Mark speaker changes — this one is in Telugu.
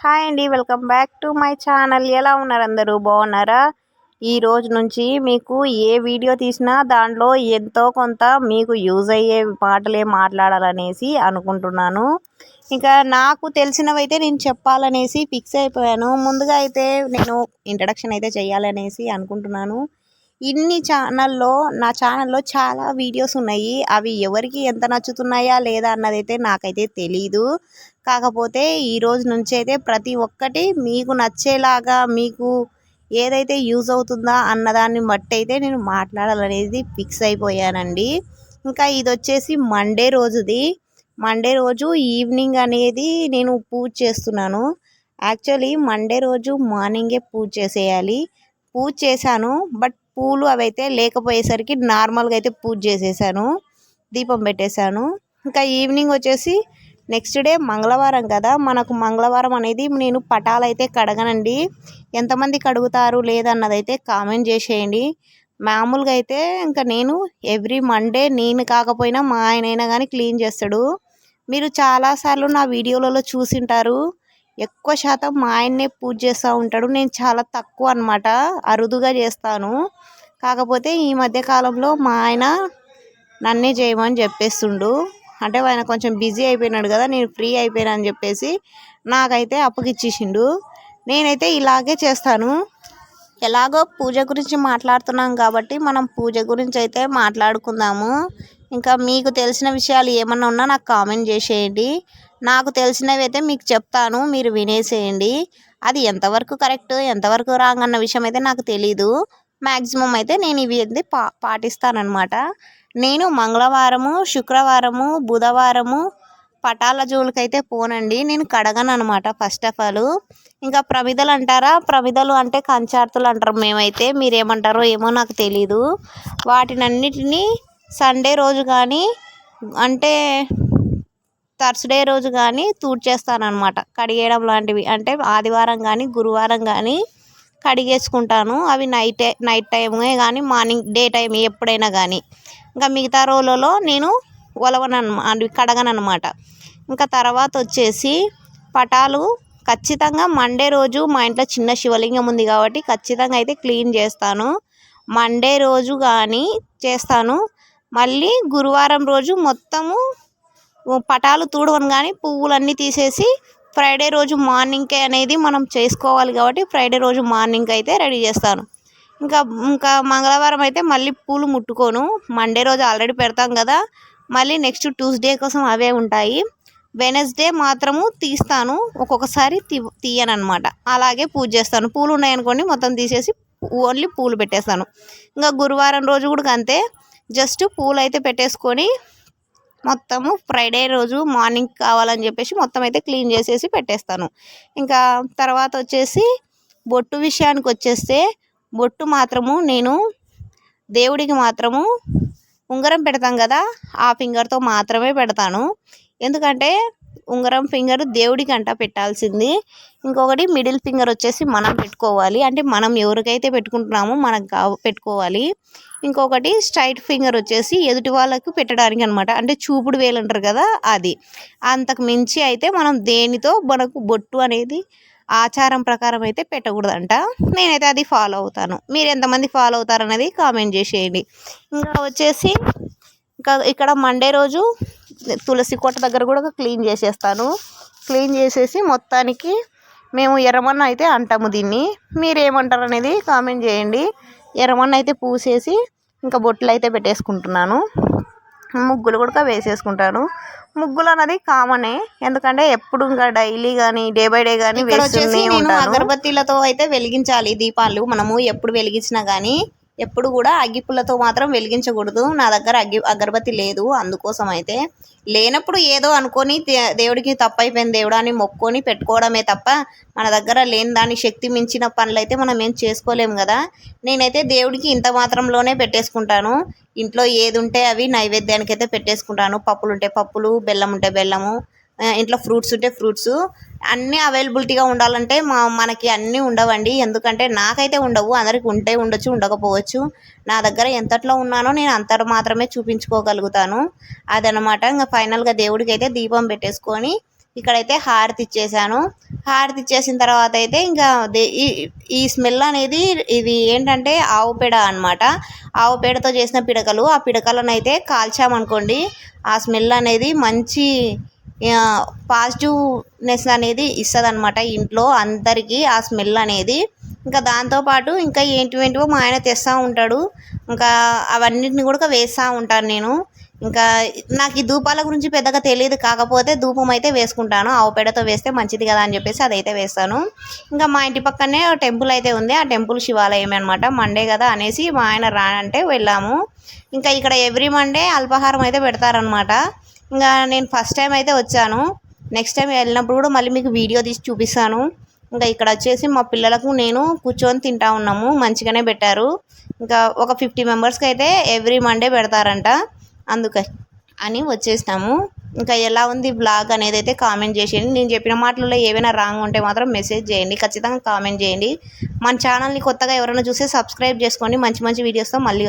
Speaker 1: హాయ్ అండి welcome back to my channel. ఎలా ఉన్నారు అందరూ? బాగున్నారా? ఈ రోజు నుంచి మీకు ఏ వీడియో తీసినా దాంట్లో ఎంతో కొంత మీకు యూజ్ అయ్యే మాటలే మాట్లాడాలనేసి అనుకుంటున్నాను. ఇంకా నాకు తెలిసినవైతే నేను చెప్పాలనేసి ఫిక్స్ అయిపోయాను. ముందుగా అయితే నేను ఇంట్రడక్షన్ అయితే చేయాలనేసి అనుకుంటున్నాను. ఇన్ని ఛానల్లో నా ఛానల్లో చాలా వీడియోస్ ఉన్నాయి. అవి ఎవరికి ఎంత నచ్చుతున్నాయా లేదా అన్నదైతే నాకైతే తెలీదు. కాకపోతే ఈ రోజు నుంచి అయితే ప్రతి ఒక్కటి మీకు నచ్చేలాగా మీకు ఏదైతే యూజ్ అవుతుందా అన్నదాన్ని బట్టి అయితే నేను మాట్లాడాలనేది ఫిక్స్ అయిపోయానండి. ఇంకా ఇది వచ్చేసి మండే రోజుది. మండే రోజు ఈవినింగ్ అనేది నేను పూజ చేస్తున్నాను. యాక్చువల్లీ మండే రోజు మార్నింగే పూజ చేసేయాలి. పూజ చేశాను బట్ పూలు అవైతే లేకపోయేసరికి నార్మల్గా అయితే పూజ చేసేసాను. దీపం పెట్టేశాను. ఇంకా ఈవినింగ్ వచ్చేసి నెక్స్ట్ డే మంగళవారం కదా. మనకు మంగళవారం అనేది నేను పటాలు అయితే కడగనండి. ఎంతమంది కడుగుతారు లేదన్నదైతే కామెంట్ చేసేయండి. మామూలుగా అయితే ఇంకా నేను ఎవ్రీ మండే నేను కాకపోయినా మా ఆయనైనా కానీ క్లీన్ చేస్తాడు. మీరు చాలాసార్లు నా వీడియోలలో చూసింటారు. ఎక్కువ శాతం మా ఆయన్నే పూజ చేస్తూ ఉంటాడు. నేను చాలా తక్కువ అనమాట అరుదుగా చేస్తాను. కాకపోతే ఈ మధ్య కాలంలో మా ఆయన నన్నే చేయమని చెప్పేస్తుండు. అంటే ఆయన కొంచెం బిజీ అయిపోయినాడు కదా నేను ఫ్రీ అయిపోయినా అని చెప్పేసి నాకైతే అప్పగిచ్చేసిండు. నేనైతే ఇలాగే చేస్తాను. ఎలాగో పూజ గురించి మాట్లాడుతున్నాం కాబట్టి మనం పూజ గురించి అయితే మాట్లాడుకుందాము. ఇంకా మీకు తెలిసిన విషయాలు ఏమన్నా ఉన్నా నాకు కామెంట్ చేసేయండి. నాకు తెలిసినవి అయితే మీకు చెప్తాను మీరు వినేసేయండి. అది ఎంతవరకు కరెక్ట్ ఎంతవరకు రాంగ్ అన్న విషయం అయితే నాకు తెలీదు. మ్యాక్సిమం అయితే నేను ఇవి అయితే పా పాటిస్తానమాట నేను మంగళవారము శుక్రవారము బుధవారము పటాల జోలికైతే పోనండి. నేను కడగను అనమాట ఫస్ట్ ఆఫ్ ఆల్. ఇంకా ప్రమిదలు అంటారా? ప్రమిదలు అంటే కంచార్తులు అంటారు మేమైతే. మీరేమంటారో ఏమో నాకు తెలీదు. వాటినన్నిటినీ సండే రోజు కానీ అంటే థర్స్డే రోజు కానీ అనమాట కడిగేయడం లాంటివి. అంటే ఆదివారం కానీ గురువారం కానీ కడిగేసుకుంటాను. అవి నైటే నైట్ టైమే కానీ మార్నింగ్ డే టైం ఎప్పుడైనా కానీ ఇంకా మిగతా రోజులలో నేను ఒలవను అవి కడగను అనమాట ఇంకా తర్వాత వచ్చేసి పటాలు ఖచ్చితంగా మండే రోజు మా ఇంట్లో చిన్న శివలింగం ఉంది కాబట్టి ఖచ్చితంగా అయితే క్లీన్ చేస్తాను. మండే రోజు కానీ చేస్తాను. మళ్ళీ గురువారం రోజు మొత్తము పటాలు తూడవను కానీ పువ్వులన్నీ తీసేసి ఫ్రైడే రోజు మార్నింగ్కే అనేది మనం చేసుకోవాలి కాబట్టి ఫ్రైడే రోజు మార్నింగ్ అయితే రెడీ చేస్తాను. ఇంకా ఇంకా మంగళవారం అయితే మళ్ళీ పూలు ముట్టుకోను. మండే రోజు ఆల్రెడీ పెడతాం కదా. మళ్ళీ నెక్స్ట్ ట్యూస్డే కోసం అవే ఉంటాయి. వెనస్డే మాత్రము తీస్తాను. ఒక్కొక్కసారి తీ తీయను అనమాట అలాగే పూజ చేస్తాను. పూలు ఉన్నాయనుకోండి మొత్తం తీసేసి ఓన్లీ పూలు పెట్టేస్తాను. ఇంకా గురువారం రోజు కూడా అంతే. జస్ట్ పూలు అయితే పెట్టేసుకొని మొత్తము ఫ్రైడే రోజు మార్నింగ్ కావాలని చెప్పేసి మొత్తం అయితే క్లీన్ చేసేసి పెట్టేస్తాను. ఇంకా తర్వాత వచ్చేసి బొట్టు విషయానికి వచ్చేస్తే బొట్టు మాత్రము నేను దేవుడికి మాత్రము ఉంగరం పెడతాం కదా ఆ ఫింగర్తో మాత్రమే పెడతాను. ఎందుకంటే ఉంగరం ఫింగర్ దేవుడికి అంట పెట్టాల్సింది. ఇంకొకటి మిడిల్ ఫింగర్ వచ్చేసి మనం పెట్టుకోవాలి. అంటే మనం ఎవరికైతే పెట్టుకుంటున్నామో మనకు పెట్టుకోవాలి. ఇంకొకటి స్ట్రైట్ ఫింగర్ వచ్చేసి ఎదుటి వాళ్ళకు పెట్టడానికి అనమాట అంటే చూపుడు వేలు అంటారు కదా అది. అంతకు మించి అయితే మనం దేనితో మనకు బొట్టు అనేది ఆచారం ప్రకారం అయితే పెట్టకూడదంట. నేనైతే అది ఫాలో అవుతాను. మీరు ఎంతమంది ఫాలో అవుతారు అనేది కామెంట్ చేసేయండి. ఇంకా వచ్చేసి ఇంకా ఇక్కడ మండే రోజు తులసి కోట దగ్గర కూడా క్లీన్ చేసేస్తాను. క్లీన్ చేసేసి మొత్తానికి మేము ఎర్రమన్న అయితే అంటాము దీన్ని. మీరు ఏమంటారు అనేది కామెంట్ చేయండి. ఎర్రమన్న అయితే పూసేసి ఇంకా బొట్లు అయితే పెట్టేసుకుంటున్నాను. ముగ్గులు కూడా వేసేసుకుంటాను. ముగ్గులు అన్నది కామనే ఎందుకంటే ఎప్పుడు ఇంకా డైలీ కానీ డే బై డే కానీ వేస్తూనే ఉంటాను. అగరబత్తీలతో అయితే వెలిగించాలి. దీపాలు మనము ఎప్పుడు వెలిగించినా కానీ ఎప్పుడు కూడా అగ్గిపుల్లతో మాత్రం వెలిగించకూడదు. నా దగ్గర అగ్గి అగరబత్తి లేదు. అందుకోసం అయితే లేనప్పుడు ఏదో అనుకొని దేవుడికి తప్పైపోయింది. దేవుడా అని మొక్కొని పెట్టుకోవడమే తప్ప మన దగ్గర లేని దాని శక్తి మించిన పనులు అయితే మనం ఏం చేసుకోలేము కదా. నేనైతే దేవుడికి ఇంత మాత్రంలోనే పెట్టేసుకుంటాను. ఇంట్లో ఏది ఉంటే అవి నైవేద్యానికి అయితే పెట్టేసుకుంటాను. పప్పులు ఉంటే పప్పులు బెల్లం ఉంటే బెల్లము ఇంట్లో ఫ్రూట్స్ ఉంటే ఫ్రూట్స్. అన్నీ అవైలబిలిటీగా ఉండాలంటే మా మనకి అన్నీ ఉండవండి. ఎందుకంటే నాకైతే ఉండవు అందరికి ఉంటే ఉండొచ్చు ఉండకపోవచ్చు. నా దగ్గర ఎంతట్లో ఉన్నానో నేను అంత మాత్రమే చూపించుకోగలుగుతాను. అదనమాట. ఇంకా ఫైనల్గా దేవుడికి అయితే దీపం పెట్టేసుకొని ఇక్కడైతే హారతి ఇచ్చేసాను. హారతి ఇచ్చేసిన తర్వాత అయితే ఇంకా దే- ఈ ఈ స్మెల్ అనేది ఇది ఏంటంటే ఆవు పేడ అనమాట ఆవు పేడతో చేసిన పిడకలు. ఆ పిడకలను అయితే కాల్చామనుకోండి ఆ స్మెల్ అనేది మంచి పాజిటివ్నెస్ అనేది ఇస్తుంది అనమాట ఇంట్లో అందరికీ ఆ స్మెల్ అనేది. ఇంకా దాంతోపాటు ఇంకా ఏంటివేంటివో మా ఆయన తెస్తూ ఉంటాడు. ఇంకా అవన్నిటిని కూడా వేస్తూ ఉంటాను నేను. ఇంకా నాకు ఈ ధూపాల గురించి పెద్దగా తెలియదు కాకపోతే ధూపం అయితే వేసుకుంటాను. ఆవు పేడతో వేస్తే మంచిది కదా అని చెప్పేసి అదైతే వేస్తాను. ఇంకా మా ఇంటి పక్కనే టెంపుల్ అయితే ఉంది. ఆ టెంపుల్ శివాలయం అనమాట మండే కదా అనేసి మా ఆయన రానంటే వెళ్ళాము. ఇంకా ఇక్కడ ఎవ్రీ మండే అల్పాహారం అయితే పెడతారనమాట ఇంకా నేను ఫస్ట్ టైం అయితే వచ్చాను. నెక్స్ట్ టైం వెళ్ళినప్పుడు కూడా మళ్ళీ మీకు వీడియో తీసి చూపిస్తాను. ఇంకా ఇక్కడ వచ్చేసి మా పిల్లలకు నేను కూర్చొని తింటా ఉన్నాము. మంచిగానే పెట్టారు. ఇంకా ఒక ఫిఫ్టీ మెంబర్స్కి అయితే ఎవ్రీ మండే పెడతారంట. అందుకని అని వచ్చేసినాము. ఇంకా ఎలా ఉంది బ్లాగ్ అనేది అయితే కామెంట్ చేసేయండి. నేను చెప్పిన మాటలలో ఏమైనా రాంగ్ ఉంటే మాత్రం మెసేజ్ చేయండి. ఖచ్చితంగా కామెంట్ చేయండి. మన ఛానల్ని కొత్తగా ఎవరైనా చూస్తే సబ్స్క్రైబ్ చేసుకోండి. మంచి మంచి వీడియోస్తో మళ్ళీ వస్తాను